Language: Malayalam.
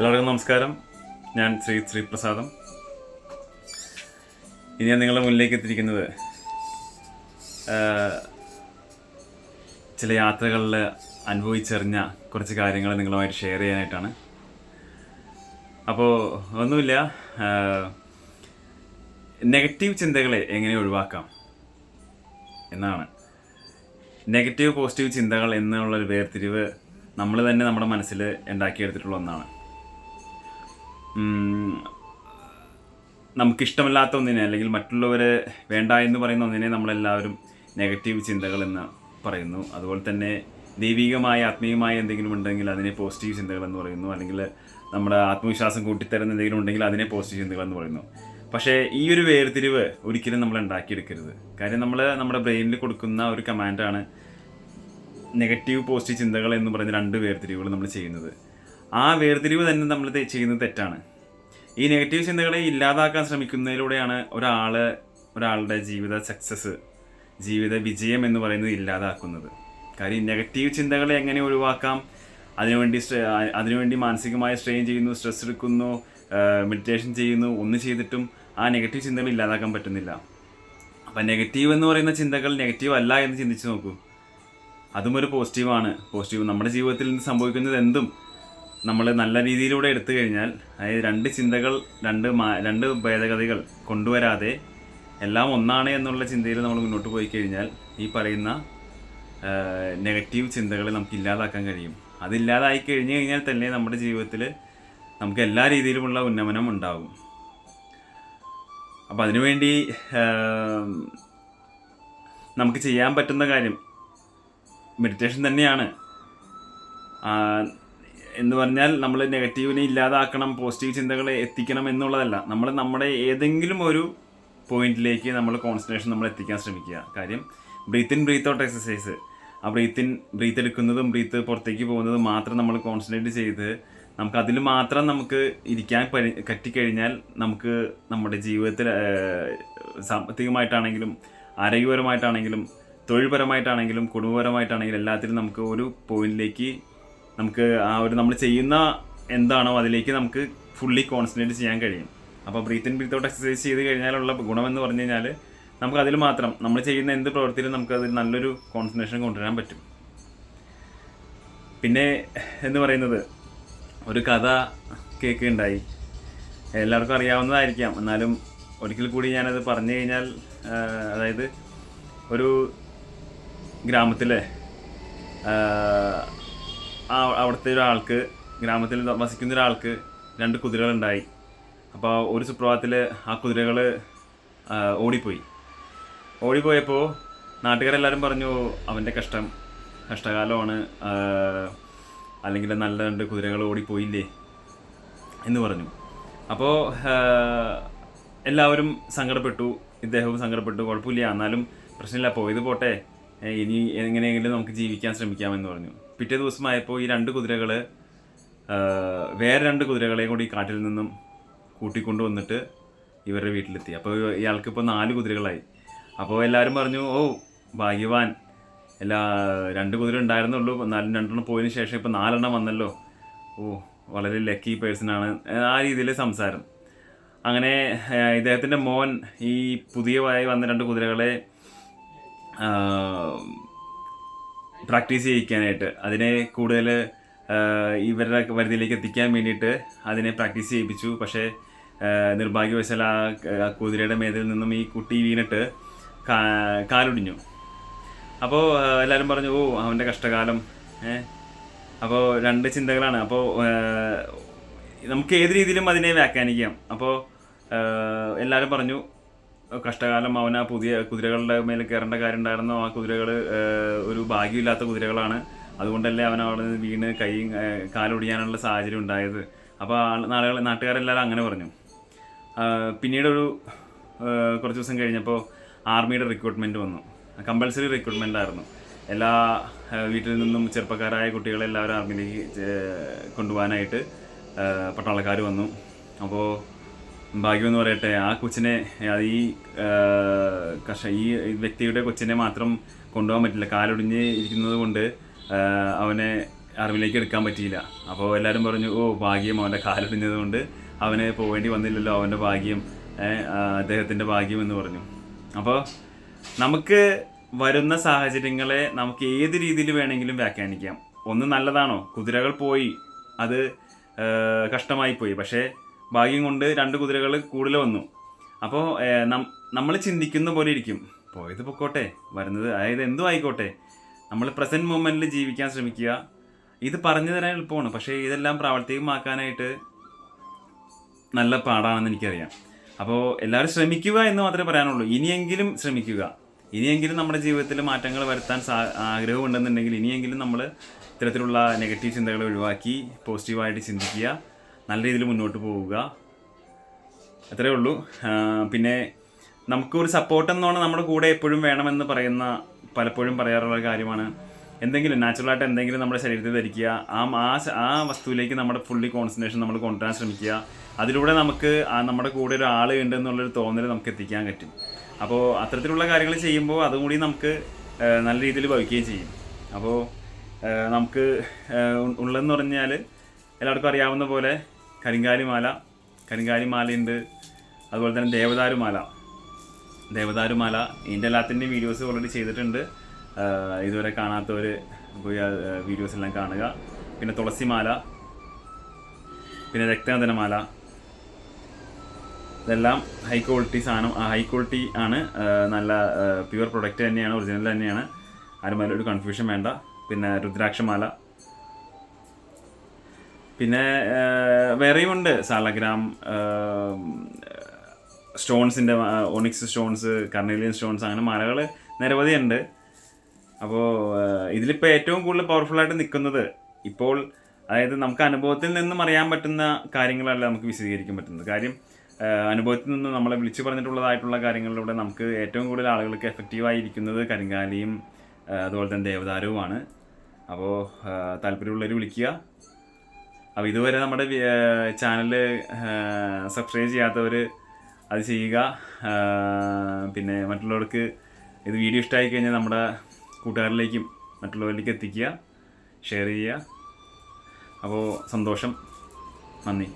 എല്ലാവർക്കും നമസ്കാരം. ഞാൻ ശ്രീ ശ്രീപ്രസാദം. ഇനി ഞാൻ നിങ്ങളുടെ മുന്നിലേക്ക് എത്തിയിരിക്കുന്നത് ചില യാത്രകളിൽ അനുഭവിച്ചെറിഞ്ഞ കുറച്ച് കാര്യങ്ങൾ നിങ്ങളുമായിട്ട് ഷെയർ ചെയ്യാനായിട്ടാണ്. അപ്പോൾ ഒന്നുമില്ല നെഗറ്റീവ് ചിന്തകളെ എങ്ങനെ ഒഴിവാക്കാം എന്നാണ്. നെഗറ്റീവ് പോസിറ്റീവ് ചിന്തകൾ എന്നുള്ളൊരു വേർതിരിവ് നമ്മൾ തന്നെ നമ്മുടെ മനസ്സിൽ ഉണ്ടാക്കിയെടുത്തിട്ടുള്ള ഒന്നാണ്. നമുക്കിഷ്ടമല്ലാത്ത ഒന്നിനെ അല്ലെങ്കിൽ മറ്റുള്ളവരെ വേണ്ട എന്ന് പറയുന്ന ഒന്നിനെ നമ്മളെല്ലാവരും നെഗറ്റീവ് ചിന്തകൾ എന്ന് പറയുന്നു. അതുപോലെ തന്നെ ദൈവികമായ ആത്മീയമായ എന്തെങ്കിലും ഉണ്ടെങ്കിൽ അതിനെ പോസിറ്റീവ് ചിന്തകൾ എന്ന് പറയുന്നു. അല്ലെങ്കിൽ നമ്മുടെ ആത്മവിശ്വാസം കൂട്ടിത്തരുന്ന എന്തെങ്കിലും ഉണ്ടെങ്കിൽ അതിനെ പോസിറ്റീവ് ചിന്തകൾ എന്ന് പറയുന്നു. പക്ഷേ ഈ ഒരു വേർതിരിവ് ഒരിക്കലും നമ്മൾ ഉണ്ടാക്കിയെടുക്കരുത്. കാര്യം നമ്മൾ നമ്മുടെ ബ്രെയിനിൽ കൊടുക്കുന്ന ഒരു കമാൻഡാണ് നെഗറ്റീവ് പോസിറ്റീവ് ചിന്തകൾ എന്ന് പറയുന്ന രണ്ട് വേർതിരിവുകൾ നമ്മൾ ചെയ്യുന്നത്. ആ വേർതിരിവ് തന്നെ നമ്മൾ ചെയ്യുന്നത് തെറ്റാണ്. ഈ നെഗറ്റീവ് ചിന്തകളെ ഇല്ലാതാക്കാൻ ശ്രമിക്കുന്നതിലൂടെയാണ് ഒരാൾ ഒരാളുടെ ജീവിത സക്സസ് ജീവിത വിജയം എന്ന് പറയുന്നത് ഇല്ലാതാക്കുന്നത്. കാര്യം നെഗറ്റീവ് ചിന്തകളെ എങ്ങനെ ഒഴിവാക്കാം? അതിനുവേണ്ടി അതിനുവേണ്ടി മാനസികമായ സ്ട്രെയിൻ ചെയ്യുന്നു സ്ട്രെസ് എടുക്കുന്നു മെഡിറ്റേഷൻ ചെയ്യുന്നു ഒന്നും ചെയ്തിട്ടും ആ നെഗറ്റീവ് ചിന്തകൾ ഇല്ലാതാക്കാൻ പറ്റുന്നില്ല. അപ്പം നെഗറ്റീവ് എന്ന് പറയുന്ന ചിന്തകൾ നെഗറ്റീവ് അല്ല എന്ന് ചിന്തിച്ച് നോക്കൂ. അതും ഒരു പോസിറ്റീവാണ് പോസിറ്റീവ് നമ്മുടെ ജീവിതത്തിൽ നിന്ന് സംഭവിക്കുന്നത് എന്തും നമ്മൾ നല്ല രീതിയിലൂടെ എടുത്തു കഴിഞ്ഞാൽ അതായത് രണ്ട് ചിന്തകൾ രണ്ട് രണ്ട് ഭേദഗതികൾ കൊണ്ടുവരാതെ എല്ലാം ഒന്നാണ് എന്നുള്ള ചിന്തയിൽ നമ്മൾ മുന്നോട്ട് പോയി കഴിഞ്ഞാൽ ഈ പറയുന്ന നെഗറ്റീവ് ചിന്തകളെ നമുക്ക് ഇല്ലാതാക്കാൻ കഴിയും. അതില്ലാതായി കഴിഞ്ഞു കഴിഞ്ഞാൽ തന്നെ നമ്മുടെ ജീവിതത്തിൽ നമുക്ക് എല്ലാ രീതിയിലുമുള്ള ഉന്നമനം ഉണ്ടാകും. അപ്പോൾ അതിനുവേണ്ടി നമുക്ക് ചെയ്യാൻ പറ്റുന്ന കാര്യം മെഡിറ്റേഷൻ തന്നെയാണ്. എന്ന് പറഞ്ഞാൽ നമ്മൾ നെഗറ്റീവിനെ ഇല്ലാതാക്കണം പോസിറ്റീവ് ചിന്തകളെ എത്തിക്കണം എന്നുള്ളതല്ല. നമ്മൾ നമ്മുടെ ഏതെങ്കിലും ഒരു പോയിന്റിലേക്ക് നമ്മൾ കോൺസെൻട്രേഷൻ നമ്മൾ എത്തിക്കാൻ ശ്രമിക്കുക. കാര്യം breath in breath out exercise ആ ബ്രീത്ത് ഇൻ ബ്രീത്ത് എടുക്കുന്നതും ബ്രീത്ത് പുറത്തേക്ക് പോകുന്നതും മാത്രം നമ്മൾ കോൺസെൻട്രേറ്റ് ചെയ്ത് നമുക്ക് അതിൽ മാത്രം നമുക്ക് ഇരിക്കാൻ പരി- പറ്റിക്കഴിഞ്ഞാൽ നമുക്ക് നമ്മുടെ ജീവിതത്തിൽ സാമ്പത്തികമായിട്ടാണെങ്കിലും ആരോഗ്യപരമായിട്ടാണെങ്കിലും തൊഴിൽപരമായിട്ടാണെങ്കിലും കുടുംബപരമായിട്ടാണെങ്കിലും എല്ലാത്തിലും നമുക്ക് ഒരു പോയിന്റിലേക്ക് നമുക്ക് ആ ഒരു നമ്മൾ ചെയ്യുന്ന എന്താണോ അതിലേക്ക് നമുക്ക് ഫുള്ളി കോൺസെൻട്രേറ്റ് ചെയ്യാൻ കഴിയും. അപ്പോൾ breath in breath out exercise ചെയ്ത് കഴിഞ്ഞാലുള്ള ഗുണമെന്ന് പറഞ്ഞു കഴിഞ്ഞാൽ നമുക്ക് അതിൽ മാത്രം നമ്മൾ ചെയ്യുന്ന എന്ത് പ്രവൃത്തിയിലും നമുക്ക് അതിൽ നല്ലൊരു കോൺസെൻട്രേഷൻ കൊണ്ടുവരാൻ പറ്റും. പിന്നെ എന്ന് പറയുന്നത് ഒരു കഥ കേൾക്കുകയുണ്ടായി എല്ലാവർക്കും അറിയാവുന്നതായിരിക്കാം. എന്നാലും ഒരിക്കൽ കൂടി ഞാനത് പറഞ്ഞു കഴിഞ്ഞാൽ അതായത് ഒരു ഗ്രാമത്തിലെ അവിടുത്തെ ഒരാൾക്ക് ഗ്രാമത്തിൽ വസിക്കുന്ന ഒരാൾക്ക് രണ്ട് കുതിരകളുണ്ടായി. അപ്പോൾ ഒരു സുപ്രഭാതത്തിൽ ആ കുതിരകൾ ഓടിപ്പോയി. ഓടിപ്പോയപ്പോൾ നാട്ടുകാരെല്ലാവരും പറഞ്ഞു അവന്റെ കഷ്ടം കഷ്ടകാലമാണ്. അല്ലെങ്കിൽ നല്ല രണ്ട് കുതിരകൾ ഓടിപ്പോയില്ലേ? എന്ന് പറഞ്ഞു. അപ്പോൾ എല്ലാവരും സങ്കടപ്പെട്ടു. ഇദ്ദേഹവും സങ്കടപ്പെട്ടു. കുഴപ്പമില്ല. എന്നാലും പ്രശ്നമില്ല. പോയത് പോട്ടെ. ഇനി എങ്ങനെയെങ്കിലും നമുക്ക് ജീവിക്കാൻ ശ്രമിക്കാമെന്ന് പറഞ്ഞു. പിറ്റേ ദിവസമായപ്പോൾ ഈ രണ്ട് കുതിരകൾ വേറെ രണ്ട് കുതിരകളെയും കൂടി കാട്ടിൽ നിന്നും കൂട്ടിക്കൊണ്ടു വന്നിട്ട് ഇവരുടെ വീട്ടിലെത്തി. അപ്പോൾ ഇയാൾക്കിപ്പോൾ നാല് കുതിരകളായി. അപ്പോൾ എല്ലാവരും പറഞ്ഞു ഓ ഭാഗ്യവാൻ. എല്ലാ രണ്ട് കുതിര ഉണ്ടായിരുന്നുള്ളൂ. നാലും രണ്ടെണ്ണം പോയതിന് ശേഷം ഇപ്പോൾ നാലെണ്ണം വന്നല്ലോ. ഓ വളരെ ലക്കി പേഴ്സണാണ് ആ രീതിയിൽ സംസാരം. അങ്ങനെ ഇദ്ദേഹത്തിന്റെ മോൻ ഈ പുതിയതായി വന്ന രണ്ട് കുതിരകളെ പ്രാക്ടീസ് ചെയ്യിക്കാനായിട്ട്. അതിനെ കൂടുതൽ ഇവരുടെ പരിധിയിലേക്ക് എത്തിക്കാൻ വേണ്ടിയിട്ട് അതിനെ പ്രാക്ടീസ് ചെയ്യിപ്പിച്ചു. പക്ഷേ നിർഭാഗ്യവശാൽ ആ കുതിരയുടെ മേതിൽ നിന്നും ഈ കുട്ടി വീണിട്ട് കാലൊടിഞ്ഞു. അപ്പോൾ എല്ലാവരും പറഞ്ഞു ഓ അവന്റെ കഷ്ടകാലം. അപ്പോൾ രണ്ട് ചിന്തകളാണ്. അപ്പോൾ നമുക്ക് ഏത് രീതിയിലും അതിനെ വ്യാഖ്യാനിക്കാം. അപ്പോൾ എല്ലാവരും പറഞ്ഞു കഷ്ടകാലം അവൻ ആ പുതിയ കുതിരകളുടെ മേലെ കയറേണ്ട കാര്യം ഉണ്ടായിരുന്നു? ആ കുതിരകൾ ഒരു ഭാഗ്യമില്ലാത്ത കുതിരകളാണ്. അതുകൊണ്ടല്ലേ അവൻ അവിടെ നിന്ന് വീണ് കൈ ഏഹ്, കാലൊടിയാനുള്ള സാഹചര്യം ഉണ്ടായത്. അപ്പോൾ നാളുകൾ നാട്ടുകാരെല്ലാവരും അങ്ങനെ പറഞ്ഞു. പിന്നീടൊരു കുറച്ച് ദിവസം കഴിഞ്ഞപ്പോൾ ആർമിയുടെ റിക്രൂട്ട്മെന്റ് വന്നു. കമ്പൽസറി റിക്രൂട്ട്മെന്റ് ആയിരുന്നു. എല്ലാ വീട്ടിൽ നിന്നും ചെറുപ്പക്കാരായ കുട്ടികളെ എല്ലാവരും ആർമിയിലേക്ക് കൊണ്ടുപോകാനായിട്ട് പട്ടാളക്കാർ വന്നു. അപ്പോൾ ഭാഗ്യം എന്ന് പറയട്ടെ ആ കൊച്ചിനെ അത് ഈ കർഷ ഈ വ്യക്തിയുടെ കൊച്ചിനെ മാത്രം കൊണ്ടുപോകാൻ പറ്റില്ല. കാലൊടിഞ്ഞ് ഇരിക്കുന്നത് കൊണ്ട് അവനെ അറിവിലേക്ക് എടുക്കാൻ പറ്റിയില്ല. അപ്പോൾ എല്ലാവരും പറഞ്ഞു ഓ ഭാഗ്യം അവന്റെ കാലൊടിഞ്ഞത് കൊണ്ട് അവന് പോവേണ്ടി വന്നില്ലല്ലോ അവന്റെ ഭാഗ്യം അദ്ദേഹത്തിന്റെ ഭാഗ്യം എന്ന് പറഞ്ഞു. അപ്പോൾ നമുക്ക് വരുന്ന സാഹചര്യങ്ങളെ നമുക്ക് ഏത് രീതിയിൽ വേണമെങ്കിലും വ്യാഖ്യാനിക്കാം. ഒന്ന് നല്ലതാണോ? കുതിരകൾ പോയി അത് കഷ്ടമായി പോയി. പക്ഷേ ഭാഗ്യം കൊണ്ട് രണ്ട് കുതിരകൾ കൂടുതൽ വന്നു. അപ്പോൾ നമ്മൾ ചിന്തിക്കുന്ന പോലെ ഇരിക്കും. പോയത് പൊക്കോട്ടെ വരുന്നത് അതായത് എന്തും ആയിക്കോട്ടെ നമ്മൾ പ്രസന്റ് മൂമെന്റിൽ ജീവിക്കാൻ ശ്രമിക്കുക. ഇത് പറഞ്ഞു തരാൻ എളുപ്പമാണ് പക്ഷേ ഇതെല്ലാം പ്രാവർത്തികമാക്കാനായിട്ട് നല്ല പാടാണെന്ന് എനിക്കറിയാം. അപ്പോൾ എല്ലാവരും ശ്രമിക്കുക എന്ന് മാത്രമേ പറയാനുള്ളൂ. ഇനിയെങ്കിലും ശ്രമിക്കുക. ഇനിയെങ്കിലും നമ്മുടെ ജീവിതത്തിൽ മാറ്റങ്ങൾ വരുത്താൻ സാ ആഗ്രഹമുണ്ടെന്നുണ്ടെങ്കിൽ ഇനിയെങ്കിലും നമ്മൾ ഇത്തരത്തിലുള്ള നെഗറ്റീവ് ചിന്തകൾ ഒഴിവാക്കി പോസിറ്റീവായിട്ട് ചിന്തിക്കുക. നല്ല രീതിയിൽ മുന്നോട്ട് പോവുക. അത്രേ ഉള്ളൂ. പിന്നെ നമുക്കൊരു സപ്പോർട്ട് എന്നോണം നമ്മുടെ കൂടെ എപ്പോഴും വേണമെന്ന് പറയുന്ന പലപ്പോഴും പറയാറുള്ള കാര്യമാണ്. എന്തെങ്കിലും നാച്ചുറലായിട്ട് എന്തെങ്കിലും നമ്മുടെ ശരീരത്തിൽ ധരിക്കുക ആ ആ ആ വസ്തുവിലേക്ക് നമ്മുടെ ഫുള്ളി കോൺസെൻട്രേഷൻ നമ്മൾ കൊണ്ടുവരാൻ ശ്രമിക്കുക. അതിലൂടെ നമുക്ക് നമ്മുടെ കൂടെ ഒരാൾ ഉണ്ട് എന്നുള്ളൊരു തോന്നൽ നമുക്ക് എത്തിക്കാൻ പറ്റും. അപ്പോൾ അത്തരത്തിലുള്ള കാര്യങ്ങൾ ചെയ്യുമ്പോൾ അതും കൂടി നമുക്ക് നല്ല രീതിയിൽ ഭവിക്കുകയും ചെയ്യും. അപ്പോൾ നമുക്ക് ഉള്ളതെന്ന് പറഞ്ഞാൽ എല്ലാവർക്കും അറിയാവുന്ന പോലെ കരിങ്കാലിമാല കരിങ്കാലിമാലയുണ്ട്. അതുപോലെ തന്നെ ദേവദാരുമാല. ദേവദാരുമാല ഇതിന്റെ എല്ലാത്തിന്റെ വീഡിയോസ് ഓൾറെഡി ചെയ്തിട്ടുണ്ട്. ഇതുവരെ കാണാത്തവർ പോയി വീഡിയോസ് എല്ലാം കാണുക. പിന്നെ തുളസിമാല പിന്നെ രക്തനന്ദനമാല. ഇതെല്ലാം ഹൈ ക്വാളിറ്റി സാധനം. ഹൈ ക്വാളിറ്റി ആണ്. നല്ല പ്യുവർ പ്രൊഡക്റ്റ് തന്നെയാണ് ഒറിജിനൽ തന്നെയാണ്. ആരും അതിലൊരു കൺഫ്യൂഷൻ വേണ്ട. പിന്നെ രുദ്രാക്ഷമാല. പിന്നെ വേറെയും ഉണ്ട് സാലഗ്രാം സ്റ്റോൺസിന്റെ ഒണിക്സ് സ്റ്റോൺസ് കർണേലിയൻ സ്റ്റോൺസ് അങ്ങനെ മലകൾ നിരവധി ഉണ്ട് അപ്പോൾ ഇതിലിപ്പോൾ ഏറ്റവും കൂടുതൽ പവർഫുള്ളായിട്ട് നിൽക്കുന്നത് ഇപ്പോൾ അതായത് നമുക്ക് അനുഭവത്തിൽ നിന്നും അറിയാൻ പറ്റുന്ന കാര്യങ്ങളല്ല നമുക്ക് വിശദീകരിക്കാൻ പറ്റുന്നത്. കാര്യം അനുഭവത്തിൽ നിന്ന് നമ്മളെ വിളിച്ചു പറഞ്ഞിട്ടുള്ളതായിട്ടുള്ള കാര്യങ്ങളിലൂടെ നമുക്ക് ഏറ്റവും കൂടുതൽ ആളുകൾക്ക് എഫക്റ്റീവായിരിക്കുന്നത് കരിങ്കാലിയും അതുപോലെ തന്നെ ദേവദാരവുമാണ്. അപ്പോൾ താല്പര്യമുള്ളവർ വിളിക്കുക. അപ്പോൾ ഇതുവരെ നമ്മുടെ ചാനൽ സബ്സ്ക്രൈബ് ചെയ്യാത്തവർ അത് ചെയ്യുക. പിന്നെ മറ്റുള്ളവർക്ക് ഇത് വീഡിയോ ഇഷ്ടമായി കഴിഞ്ഞാൽ നമ്മുടെ കൂട്ടുകാരിലേക്കും മറ്റുള്ളവരിലേക്ക് എത്തിക്കുക ഷെയർ ചെയ്യുക. അപ്പോൾ സന്തോഷം. നന്ദി.